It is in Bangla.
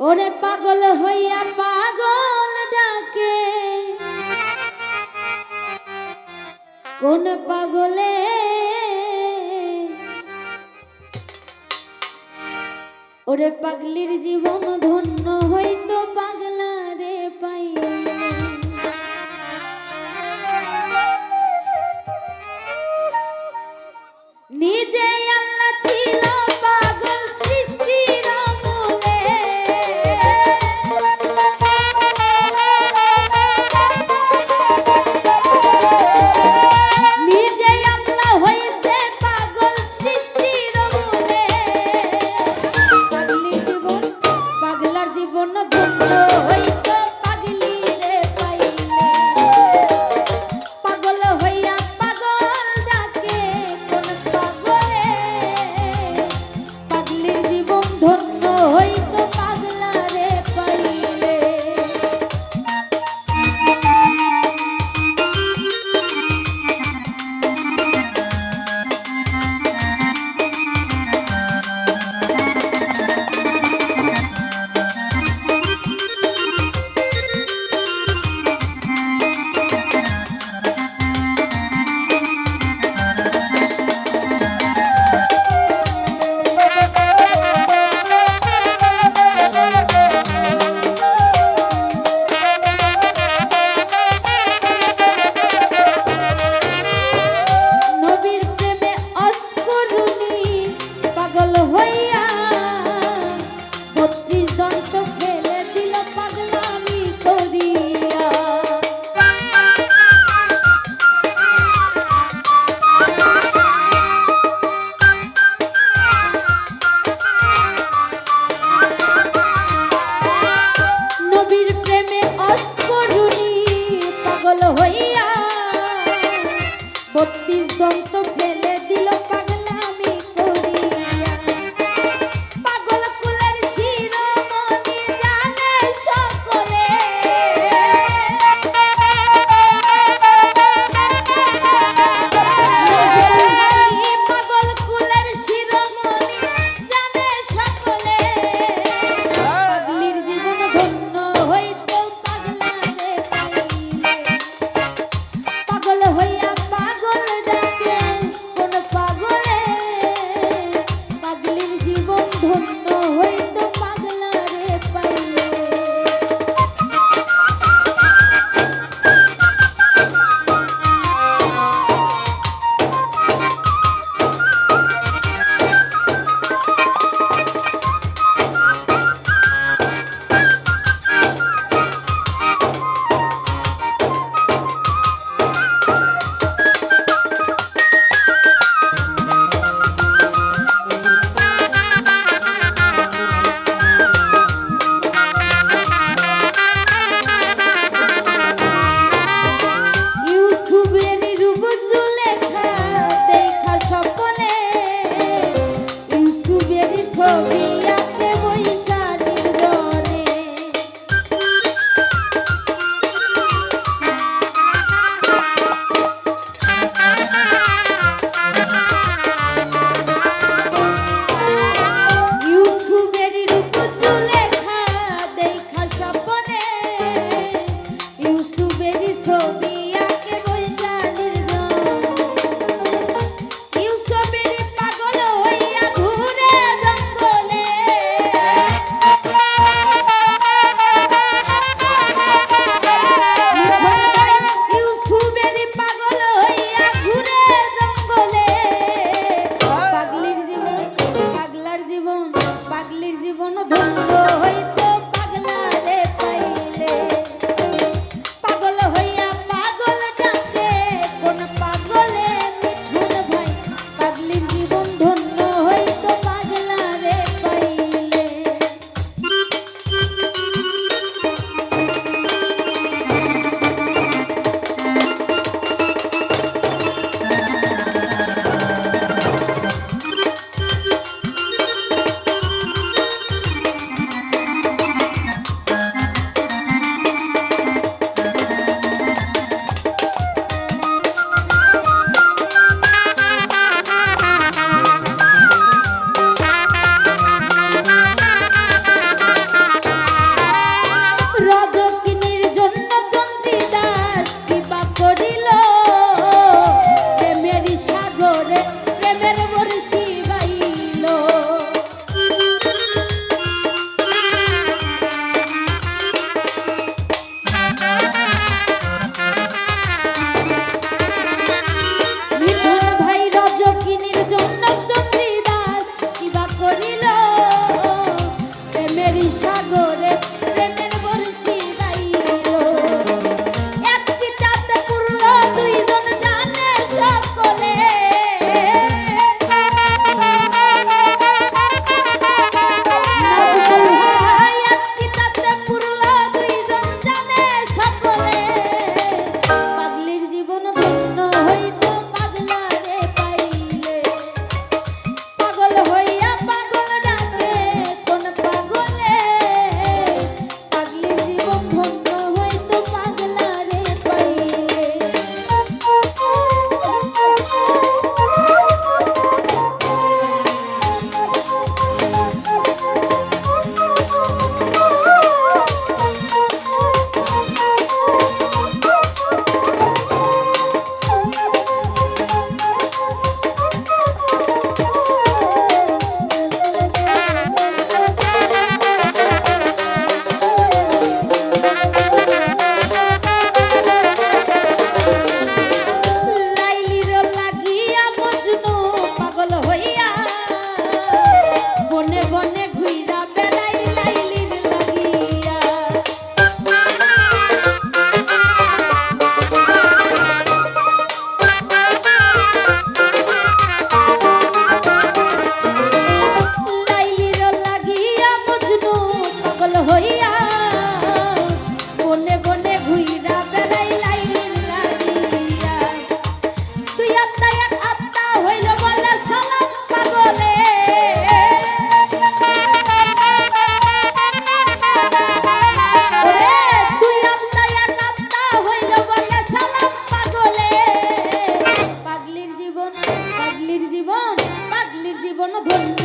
ওরে পাগল হইয়া পাগল ডাকে। কোন পাগলে? ওরে পাগলির জীবন ধন্য হইতো পাগলা রে পাই নিজেই বত্রিশ দন্ত ফেলে ধন্য